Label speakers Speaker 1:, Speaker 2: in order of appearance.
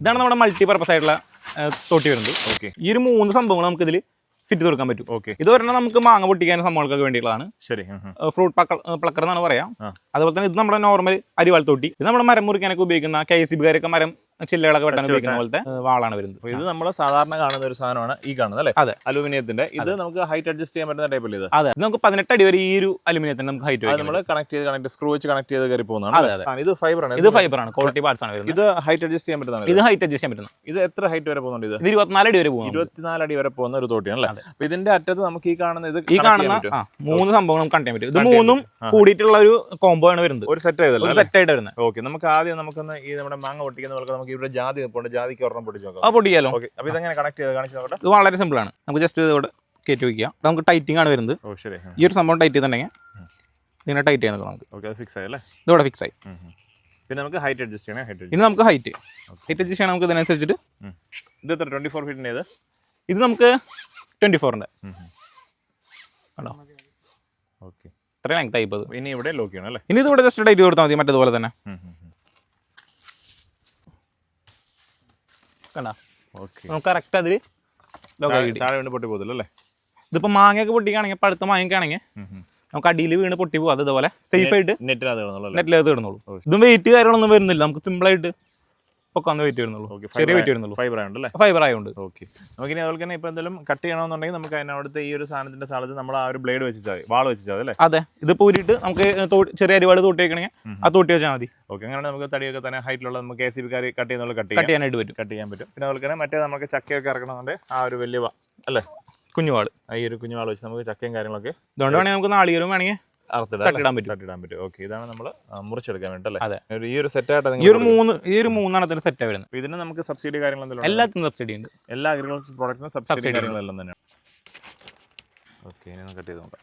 Speaker 1: ഇതാണ് നമ്മുടെ multi purpose ആയിട്ടുള്ള തൊട്ടി വരുന്നത്.
Speaker 2: ഓക്കെ
Speaker 1: ഈ ഒരു മൂന്ന് സംഭവങ്ങൾ നമുക്ക് ഇതിൽ ഫിറ്റ് തീർക്കാൻ പറ്റും.
Speaker 2: ഓക്കെ
Speaker 1: ഇത് പറഞ്ഞാൽ നമുക്ക് മാങ്ങ പൊട്ടിക്കാനും സംഭവങ്ങൾക്കൊക്കെ വേണ്ടിയുള്ളതാണ്
Speaker 2: ശരി
Speaker 1: ഫ്രൂട്ട് പ്ലക്കർ എന്നാണ് പറയാം. അതുപോലെ തന്നെ ഇത് നമ്മുടെ നോർമൽ അരിവാൾ തൊട്ടി. ഇത് നമ്മുടെ മരം മുറിക്കാനൊക്കെ ഉപയോഗിക്കുന്ന കെ എസ് ബി കാരൊക്കെ മരം ചില്ലകളൊക്കെ വെട്ടാൻ ഉപയോഗിക്കുന്ന പോലത്തെ വാളാണ് വരുന്നത്.
Speaker 2: ഇത് നമ്മൾ സാധാരണ കാണുന്ന ഒരു സാധനമാണ് ഈ കാണുന്നത് അല്ലേ?
Speaker 1: അതെ.
Speaker 2: അലൂമിനിയത്തിന്റെ. ഇത് നമുക്ക് ഹൈറ്റ് അഡ്ജസ്റ്റ് ചെയ്യാൻ പറ്റുന്ന ടൈപ്പ് ഇത്?
Speaker 1: അതെ. നമുക്ക് പതിനെട്ട് അടി വരെ ഈ ഒരു അലുമിനിയത്തിന് നമുക്ക് ഹൈറ്റ്
Speaker 2: നമ്മൾ കണക്ട് ചെയ്ത് കണക്ട് സ്ക്രൂ വെച്ച് കണക്ട് ചെയ്ത് കയറി പോകുന്നതാണ്
Speaker 1: അതെ,
Speaker 2: അതെ. ഇത് ഫൈബർ ആണ്.
Speaker 1: ഇത് ഫൈബർ ആണ്. ക്വാളിറ്റി പാർട്സ് ആണ്
Speaker 2: ഇത് ഹൈറ്റ് അഡ്ജസ്റ്റ് ചെയ്യാൻ പറ്റുന്നതാണ്
Speaker 1: ഇത്? ഹൈറ്റ് അഡ്ജസ്റ്റ് ചെയ്യാൻ പറ്റുന്നത്.
Speaker 2: ഇത് എത്ര ഹൈറ്റ് വരെ പോകുന്നുണ്ട് ഇത്?
Speaker 1: ഇരുപത്തിനാല് അടി വരെ പോകും
Speaker 2: ഇരുപത്തിനാല് അടി വരെ പോകുന്ന ഒരു തോട്ടിയാണ് അല്ലേ അപ്പൊ ഇതിന്റെ അറ്റത്ത് നമുക്ക് ഈ കാണുന്ന ഇത്
Speaker 1: ഈ കാണുന്ന മൂന്ന് സംഭവം നമുക്ക് കണ്ടു പറ്റും. ഇത് മൂന്നും. കൂടിയിട്ടുള്ള ഒരു കോംബോ ആണ് വരുന്നത്.
Speaker 2: ഒരു സെറ്റ് ചെയ്തല്ലോ
Speaker 1: ഒരു സെറ്റ് ആയിട്ട് വരുന്നത്.
Speaker 2: ഓക്കെ നമുക്ക് ആദ്യം നമുക്കൊന്ന് ഈ നമ്മുടെ മാങ്ങ പൊട്ടിക്കുന്ന പോലെ നമുക്ക് ഇവിടെ ജാതി നിൽപ്പുണ്ട് ജാതിക്ക് ഒരെണ്ണം പൊട്ടിച്ച്
Speaker 1: ആ
Speaker 2: നോക്കാം
Speaker 1: പൊട്ടിക്കാലോ
Speaker 2: ഓക്കെ അപ്പോൾ ഇതെങ്ങനെ കണക്ട് ചെയ്ത് കാണിച്ചു നോക്കട്ടെ?
Speaker 1: ഇത് വളരെ സിമ്പിൾ ആണ്. നമുക്ക് ജസ്റ്റ് ഇവിടെ കയറ്റി വയ്ക്കുക നമുക്ക് ടൈറ്റിംഗ് ആണ് വരുന്നത്.
Speaker 2: ഓ ശരി.
Speaker 1: ഈ ഒരു സംഭവം ടൈറ്റ് ചെയ്തിട്ടുണ്ടെങ്കിൽ ഇതിനെ ടൈറ്റ് ചെയ്യാൻ നമുക്ക്.
Speaker 2: ഓക്കെ അത് ഫിക്സ് ആയല്ലേ?
Speaker 1: ഇതോടെ ഫിക്സ് ആയി.
Speaker 2: പിന്നെ നമുക്ക് ഹൈറ്റ് അഡ്ജസ്റ്റ് ചെയ്യണേ ഹൈറ്റ്
Speaker 1: ഇനി നമുക്ക് ഹൈറ്റ് ഹൈറ്റ് അഡ്ജസ്റ്റ് ചെയ്യണം നമുക്ക് ഇതിനനുസരിച്ചിട്ട്.
Speaker 2: ഇത് എത്ര? ട്വന്റി ഫോർ ഫീറ്റിന്റെ ഇത്?
Speaker 1: ഇത് നമുക്ക് ട്വന്റി ഫോറിന്റെ കണ്ടോ?
Speaker 2: ഓക്കെ.
Speaker 1: ഇത്ര ലെങ്ത് ആയി.
Speaker 2: ഇനി ഇവിടെ ലോക്ക് ചെയ്യണം അല്ലേ?
Speaker 1: ഇനി ഇത് ഇവിടെ ജസ്റ്റ് ഡേറ്റ് കൊടുത്താൽ മതി മറ്റേതുപോലെ തന്നെ. കണ്ട നമുക്ക് കറക്റ്റ് അതിൽ
Speaker 2: താഴെ വീണ് പൊട്ടി
Speaker 1: ഇതിപ്പോൾ മാങ്ങയൊക്കെ പൊട്ടിക്കുകയാണെങ്കിൽ പഴുത്ത മാങ്ങയൊക്കെയാണെങ്കിൽ നമുക്ക് അടിയിൽ വീണ് പൊട്ടി പോകും അത് ഇതുപോലെ സേഫ് ആയിട്ട്
Speaker 2: അല്ലേ?
Speaker 1: നെറ്റിലകത്ത് കിടന്നുള്ളൂ. ഇതും വെയിറ്റ് കാര്യങ്ങളൊന്നും വരുന്നില്ല. നമുക്ക് സിമ്പിളായിട്ട് പൊക്കാന്ന് വെയിറ്റ് വരുന്നുള്ളൂ. ചെറിയ വെയിറ്റ് വരുന്നുള്ളൂ.
Speaker 2: ഫൈബർ ആയതുകൊണ്ട് അല്ലേ
Speaker 1: ഫൈബർ ആയതുകൊണ്ട്
Speaker 2: ഓക്കെ നമുക്കിനി അതുപോലെ തന്നെ ഇപ്പൊ എന്തെങ്കിലും കട്ട് ചെയ്യണമെന്നുണ്ടെങ്കിൽ നമുക്ക് അതിനവിടുത്തെ ഈ ഒരു സാധനത്തിന്റെ സ്ഥലത്ത് നമ്മൾ ആ ഒരു ബ്ലേഡ് വെച്ചാൽ മതി വാൾ വെച്ചാൽ അല്ലേ?
Speaker 1: അതെ. ഇത് പൂരിട്ട് നമുക്ക് ചെറിയ അരിവാട് തൂട്ടി വെക്കണമെങ്കിൽ ആ തൂട്ടി വെച്ചാൽ മതി.
Speaker 2: ഓക്കെ അങ്ങനെ നമുക്ക് തടിയൊക്കെ തന്നെ ഹൈറ്റിലുള്ള നമുക്ക് കെ സി ബിക്കാർ കാർ കട്ട് ചെയ്യുന്നുള്ള കട്ട്
Speaker 1: കട്ട്
Speaker 2: ചെയ്യാം.
Speaker 1: ചെയ്യാനായിട്ട് പറ്റും.
Speaker 2: കട്ട് ചെയ്യാൻ പറ്റും. പിന്നെ അതുപോലെ തന്നെ മറ്റേ നമുക്ക് ചക്കയൊക്കെ ഇറക്കണമെന്നുണ്ടെങ്കിൽ ആ ഒരു വലിയ വാ അല്ലേ? കുഞ്ഞുവാൾ ഈ ഒരു കുഞ്ഞുവാൾ വെച്ച് നമുക്ക് ചക്കയും കാര്യങ്ങളൊക്കെ
Speaker 1: ഇതുകൊണ്ട് വേണമെങ്കിൽ നമുക്ക് നാളികേരം വേണമെങ്കിൽ തട്ടിടാൻ പറ്റും.
Speaker 2: തട്ടിടാൻ പറ്റും. ഓക്കെ ഇതാണ് നമ്മൾ മുറിച്ചെടുക്കാൻ വേണ്ടി
Speaker 1: അതെ.
Speaker 2: അല്ലേ ഒരു സെറ്റ് ആയിട്ട്
Speaker 1: ഈ ഒരു മൂന്ന് ഈ ഒരു മൂന്നാണ് മൂന്നെണ്ണത്തിന് സെറ്റ് വരുന്നത്.
Speaker 2: ഇതിന് നമുക്ക് സബ്സിഡി ഉണ്ടോ?
Speaker 1: എല്ലാത്തിനും സബ്സിഡി ഉണ്ട്.
Speaker 2: എല്ലാ അഗ്രികൾച്ചർ പ്രോഡക്റ്റിനും സബ്സിഡി കാര്യങ്ങളെല്ലാം തന്നെയാണ്. ഓക്കെ ഇനി നമുക്ക് കട്ട് ചെയ്ത് നോക്കാം.